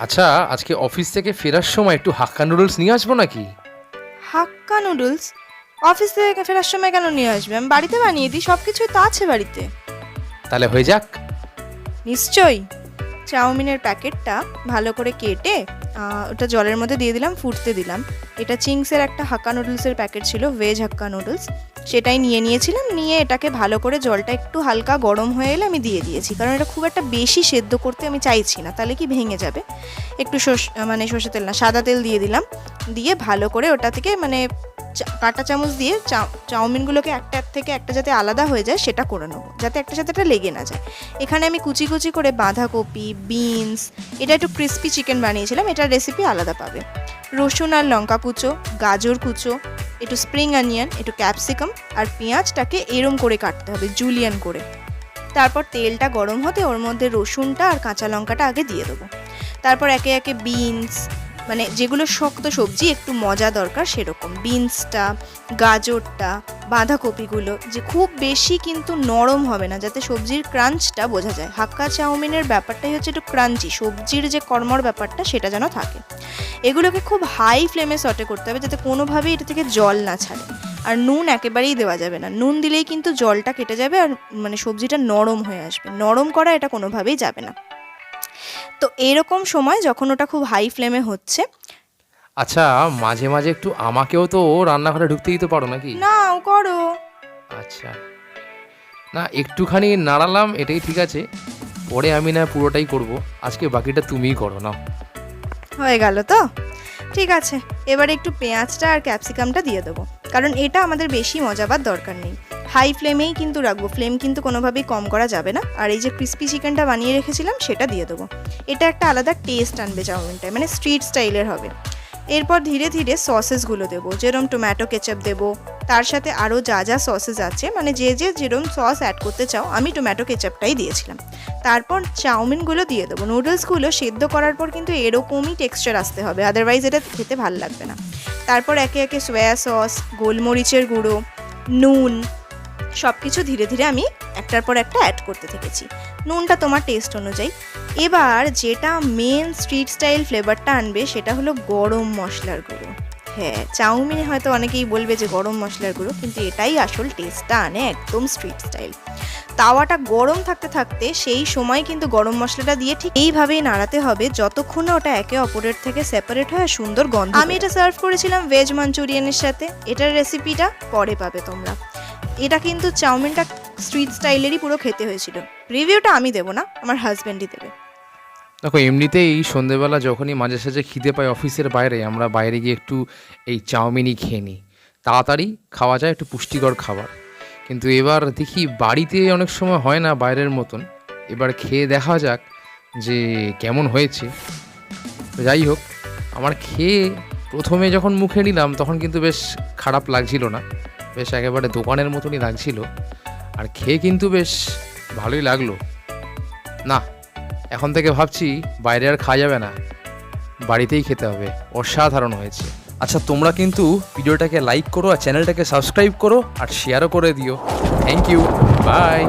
আচ্ছা আজকে অফিস থেকে ফেরার সময় একটু হাক্কা নুডলস নিয়ে আসব নাকি? হাক্কা নুডলস? অফিস থেকে ফেরার সময় কেন নিয়ে আসবে? আমি বাড়িতে বানিয়ে দিই সব কিছুই তো আছে বাড়িতে। তাহলে হয়ে যাক। নিশ্চয়ই। চাউমিনের প্যাকেটটা ভালো করে কেটে ওটা জলের মধ্যে দিয়ে দিলাম, ফুটতে দিলাম। এটা চিংসের একটা হাক্কা নুডলসের প্যাকেট ছিল, ভেজ হাক্কা নুডলস। সেটাই নিয়ে নিয়েছিলাম, নিয়ে এটাকে ভালো করে জলটা একটু হালকা গরম হয়ে এলে আমি দিয়ে দিয়েছি। কারণ এটা খুব একটা বেশি সেদ্ধ করতে আমি চাইছি না, তাহলে কি ভেঙে যাবে? একটু সর্ষে মানে সর্ষে তেল না, সাদা তেল দিয়ে দিলাম। দিয়ে ভালো করে ওটা থেকে মানে কাঁটা চামচ দিয়ে চাউ- চাউমিনগুলোকে একটা থেকে একটা যাতে আলাদা হয়ে যায়, সেটা করে নেব, যাতে একটা সাথে একটা লেগে না যায়। এখানে আমি কুচি কুচি করে বাঁধাকপি, বিনস, এটা একটু ক্রিস্পি চিকেন বানিয়েছিলাম এটার রেসিপি আলাদা পাবে। রসুন আর লঙ্কা কুচো, গাজর কুচো, একটু স্প্রিং অনিয়ন একটু ক্যাপসিকাম আর পেঁয়াজটাকে এরম করে কাটতে হবে জুলিয়ান করে। তারপর তেলটা গরম হতে ওর মধ্যে রসুনটা আর কাঁচা লঙ্কাটা আগে দিয়ে দেবো। তারপর একে একে বিনস মানে যেগুলো শক্ত সবজি, একটু মজা দরকার সেরকম। বিনসটা, গাজরটা, বাঁধাকপিগুলো যে খুব বেশি কিন্তু নরম হবে না, যাতে সবজির ক্রাঞ্চটা বোঝা যায়। হাক্কা চাউমিনের ব্যাপারটাই হচ্ছে একটু ক্রাঞ্চি, সবজির যে কর্মর ব্যাপারটা সেটা যেন থাকে। এগুলোকে খুব হাই ফ্লেমে সটে করতে হবে, যাতে কোনোভাবেই এটা থেকে জল না ছাড়ে। আর নুন একেবারেই দেওয়া যাবে না। নুন দিলেই কিন্তু জলটা কেটে যাবে আর মানে সবজিটা নরম হয়ে আসবে। নরম করা এটা কোনোভাবেই যাবে না। তো এরকম সময় যখন ওটা খুব হাই ফ্লেমে হচ্ছে। আচ্ছা মাঝে মাঝে একটু আমাকেও তো রান্নাঘরে ঢুকতে দিতে পারো নাকি? নাও করো। আচ্ছা। না একটুখানি নাড়ালাম এটাই ঠিক আছে। পরে আমি না পুরোটাই করব। আজকে বাকিটা তুমিই করো না হয়ে গেল তো? ঠিক আছে এবারে একটু পেঁয়াজটা আর ক্যাপসিকামটা দিয়ে দেবো। কারণ এটা আমাদের বেশি মজাবার দরকার নেই। হাই ফ্লেমেই কিন্তু রাখব। ফ্লেম কিন্তু কোনোভাবেই কম করা যাবে না। আর এই যে ক্রিস্পি চিকেনটা বানিয়ে রেখেছিলাম, সেটা দিয়ে দেবো। এটা একটা আলাদা টেস্ট আনবে চাউমিনটায় মানে স্ট্রিট স্টাইলের হবে। এরপর ধীরে ধীরে সসেসগুলো দেবো। যেরম টমেটো কেচাপ দেবো। তার সাথে আরও যা যা সসেস আছে মানে যে যে যেরম সস অ্যাড করতে চাও, আমি টমেটো কেচাপটাই দিয়েছিলাম। তারপর চাউমিনগুলো দিয়ে দেবো। নুডলসগুলো সেদ্ধ করার পর কিন্তু এরকমই টেক্সচার আসতে হবে আদারওয়াইজ এটা খেতে ভালো লাগবে না। তারপর একে একে সোয়া সস গোলমরিচের গুঁড়ো, নুন সব কিছু ধীরে ধীরে আমি একটার পর একটা অ্যাড করতে থেকেছি। নুনটা তোমার টেস্ট অনুযায়ী। এবার যেটা মেন স্ট্রিট স্টাইল ফ্লেভারটা আনবে সেটা হলো গরম মশলার গুঁড়ো। হ্যাঁ চাউমিনে হয়তো অনেকেই বলবে যে গরম মশলার গুঁড়ো কিন্তু এটাই আসল টেস্টটা আনে একদম স্ট্রিট স্টাইল তাওয়াটা গরম থাকতে থাকতে সেই সময় কিন্তু গরম মশলাটা দিয়ে ঠিক এইভাবেই নাড়াতে হবে যতক্ষণ না ওটা একে অপরের থেকে সেপারেট হয় সুন্দর গন্ধ আমি এটা সার্ভ করেছিলাম ভেজ মাঞ্চুরিয়ানের সাথে। এটার রেসিপিটা পরে পাবে তোমরা। এটা কিন্তু চাউমিনটা স্ট্রিট স্টাইলেরই পুরো খেতে হয়েছিল। রিভিউটা আমি দেবো না, আমার হাজব্যান্ডই দেবে। দেখো, এমনিতেই সন্ধেবেলা যখনই মাঝে সাঝে খিদে পাই অফিসের বাইরে, আমরা বাইরে গিয়ে একটু এই চাউমিনই খেয়ে নিই। তাড়াতাড়ি খাওয়া যায়, একটু পুষ্টিকর খাবার। কিন্তু এবার দেখি বাড়িতে অনেক সময় হয় না বাইরের মতন। এবার খেয়ে দেখা যাক যে কেমন হয়েছে। যাই হোক, আমার খেয়ে প্রথমে যখন মুখে নিলাম, তখন কিন্তু বেশ খারাপ লাগছিল না। বেশ একেবারে দোকানের মতনই লাগছিল। আর খেয়ে কিন্তু বেশ ভালোই লাগল। না, এখন থেকে ভাবছি বাইরে আর খাওয়া যাবে না। বাড়িতেই খেতে হবে, অসাধারণ হয়েছে। আচ্ছা তোমরা কিন্তু ভিডিওটাকে লাইক করো আর চ্যানেলটাকে সাবস্ক্রাইব করো আর শেয়ারও করে দিও। Thank you, bye.